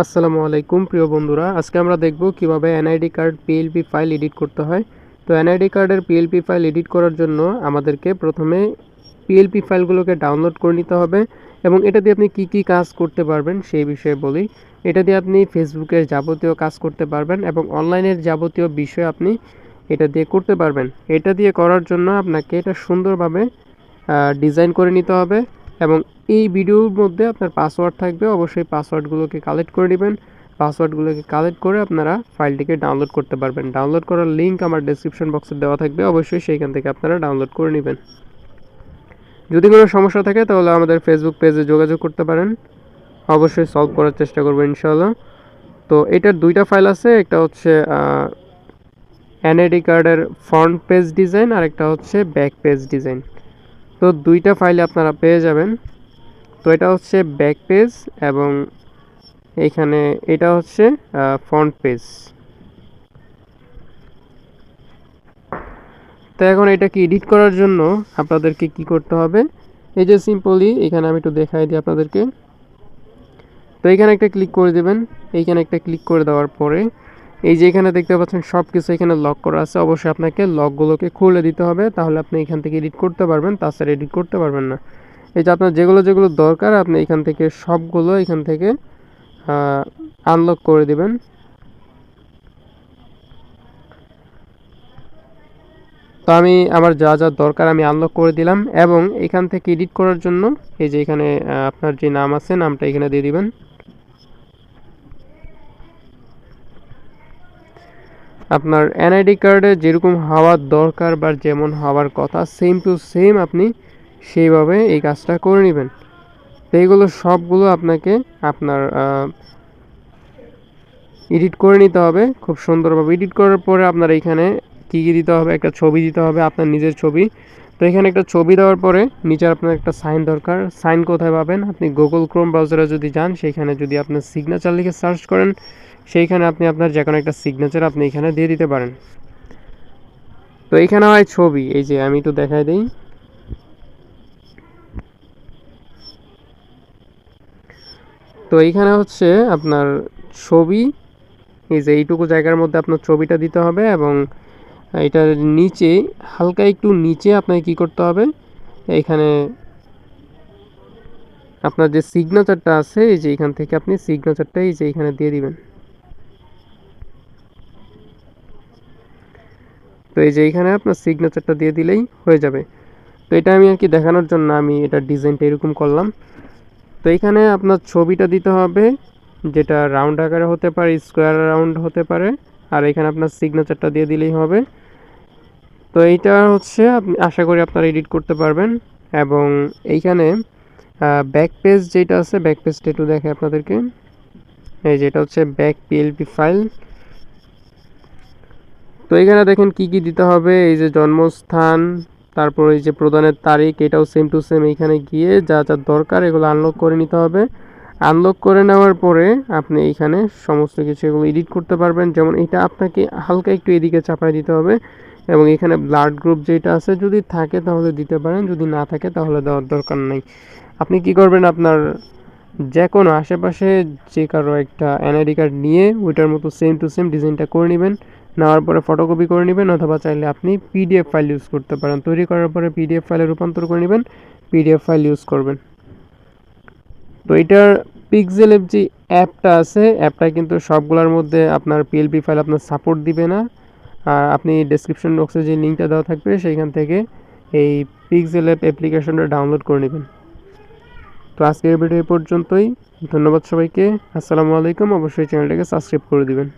আসসালামু আলাইকুম, প্রিয় বন্ধুরা। আজকে আমরা দেখব কীভাবে NID card PLP file edit করতে হয়। তো এনআইডি কার্ডের পিএলপি ফাইল এডিট করার জন্য আমাদেরকে প্রথমে পিএলপি ফাইলগুলোকে ডাউনলোড করে নিতে হবে এবং এটা দিয়ে আপনি কি কি কাজ করতে পারবেন সেই বিষয়ে বলি। এটা দিয়ে আপনি ফেসবুকের যাবতীয় কাজ করতে পারবেন এবং অনলাইনের যাবতীয় বিষয় আপনি এটা দিয়ে করতে পারবেন। এটা দিয়ে করার জন্য আপনাকে এটা সুন্দরভাবে ডিজাইন করে নিতে হবে। এবং এই ভিডিওর মধ্যে আপনার পাসওয়ার্ড থাকবে। অবশ্যই পাসওয়ার্ডগুলোকে কালেক্ট করে নেবেন। পাসওয়ার্ডগুলোকে কালেক্ট করে আপনারা ফাইলটিকে ডাউনলোড করতে পারবেন। ডাউনলোড করার লিঙ্ক আমার ডেসক্রিপশন বক্সে দেওয়া থাকবে। অবশ্যই সেইখান থেকে আপনারা ডাউনলোড করে নেবেন। যদি কোনো সমস্যা থাকে তাহলে আমাদের ফেসবুক পেজে যোগাযোগ করতে পারেন। অবশ্যই সলভ করার চেষ্টা করব ইনশাল্লাহ তো এটার দুইটা ফাইল আছে। একটা হচ্ছে এনআইডি কার্ডের ফ্রন্ট পেজ ডিজাইন আর একটা হচ্ছে ব্যাক পেজ ডিজাইন তো দুইটা ফাইলে আপনারা পেয়ে যাবেন। তো এটা হচ্ছে ব্যাক পেজ এবং এখানে এটা হচ্ছে ফ্রন্ট পেজ তো এখন এটাকে এডিট করার জন্য আপনাদেরকে কি করতে হবে? এই যে সিম্পলি এখানে আমি একটু দেখাই দিই আপনাদেরকে। তো এখানে একটা ক্লিক করে দেবেন। এইখানে একটা ক্লিক করে দেওয়ার পরে এই যে এখানে দেখতে পাচ্ছেন সব কিছু এখানে লক করা আছে। অবশ্যই আপনাকে লকগুলোকে খুলে দিতে হবে, তাহলে আপনি এখান থেকে এডিট করতে পারবেন, তাছাড়া এডিট করতে পারবেন না। এই যে আপনার যেগুলো যেগুলো দরকার, আপনি এখান থেকে সবগুলো এখান থেকে আনলক করে দিবেন। তো আমি আমার যা যা দরকার আমি আনলক করে দিলাম এবং এখান থেকে এডিট করার জন্য এই যে এখানে আপনার যে নাম আছে, নামটা এখানে দিয়ে দিবেন। আপনার এনআইডি কার্ডে যেরকম হওয়ার দরকার বা যেমন হওয়ার কথা সেম টু সেম আপনি সেইভাবে এই কাজটা করে নেবেন। তো এইগুলো সবগুলো আপনাকে আপনার এডিট করে নিতে হবে। খুব সুন্দরভাবে এডিট করার পরে আপনার এইখানে কী কী দিতে হবে, একটা ছবি দিতে হবে আপনার নিজের ছবি। তো এখানে একটা ছবি দেওয়ার পরে নিচে আপনার একটা সাইন দরকার। সাইন কোথায় পাবেন? আপনি গুগল ক্রোম ব্রাউজারে যদি যান সেইখানে যদি আপনার সিগনেচার লিখে সার্চ করেন সেইখানে আপনি আপনার যে কোনো একটা সিগনেচার আপনি এখানে দিয়ে দিতে পারেন। তো এখানে হয় ছবি, এই যে আমি একটু দেখাই দিই। তো এইখানে হচ্ছে আপনার ছবি, এই যে এইটুকু জায়গার মধ্যে আপনার ছবিটা দিতে হবে এবং এটার নিচে, হালকা একটু নিচে আপনাকে কি করতে হবে এইখানে আপনার যে সিগনেচারটা আছে, এই যে এখান থেকে আপনি সিগনেচারটা এই যে এখানে দিয়ে দিবেন। তো এই যে এইখানে আপনার সিগনেচারটা দিয়ে দিলেই হয়ে যাবে। তো এটা আমি আর কি দেখানোর জন্য আমি এটা ডিজাইনটা এরকম করলাম। তো এখানে আপনার ছবিটা দিতে হবে, যেটা রাউন্ড আকারে হতে পারে স্কোয়ার রাউন্ড হতে পারে, আর এখানে আপনার সিগনেচারটা দিয়ে দিলেই হবে। তো এইটা হচ্ছে আপনি আশা করি আপনারা এডিট করতে পারবেন। এবং এইখানে ব্যাক পেজ যেটা আছে ব্যাক পেজটা একটু দেখে আপনাদেরকে। এই যেটা হচ্ছে ব্যাক পিএলপি ফাইল তো এখানে দেখেন কি কি দিতে হবে, এই যে জন্মস্থান, তারপর এই যে প্রদানের তারিখ, এটাও সেম টু সেম এইখানে গিয়ে যা যা দরকার এগুলো আনলক করে নিতে হবে। আনলক করে নেওয়ার পরে আপনি এইখানে সমস্ত কিছু এগুলো এডিট করতে পারবেন। যেমন এটা আপনাকে হালকা একটু এদিকে চাপাই দিতে হবে এবং এখানে ব্লাড গ্রুপ যেটা আছে, যদি থাকে তাহলে দিতে পারেন, যদি না থাকে তাহলে দেওয়ার দরকার নেই। আপনি কি করবেন আপনার যে কোনো আশেপাশে যে কারও একটা এনআইডি কার্ড নিয়ে ওইটার মতো সেম টু সেম ডিজাইনটা করে নেবেন, নেওয়ার পরে ফটোকপি করে নেবেন, অথবা চাইলে আপনি পিডিএফ ফাইল ইউজ করতে পারেন। তৈরি করার পরে পিডিএফ ফাইলে রূপান্তর করে নেবেন পিডিএফ ফাইল ইউজ করবেন। তো এটার পিক্সেল এফ যে অ্যাপটা আছে, অ্যাপটা কিন্তু সবগুলোর মধ্যে আপনার পিএলপি ফাইল আপনার সাপোর্ট দিবে না। আর আপনি ডেসক্রিপশন বক্সে যে লিঙ্কটা দেওয়া থাকবে, সেইখান থেকে এই পিক্সেল অ্যাপ অ্যাপ্লিকেশনটা ডাউনলোড করে নেবেন। তো আজকের ভিডিও পর্যন্তই। ধন্যবাদ সবাইকে। আসসালামু আলাইকুম। অবশ্যই চ্যানেলটাকে সাবস্ক্রাইব করে দিবেন।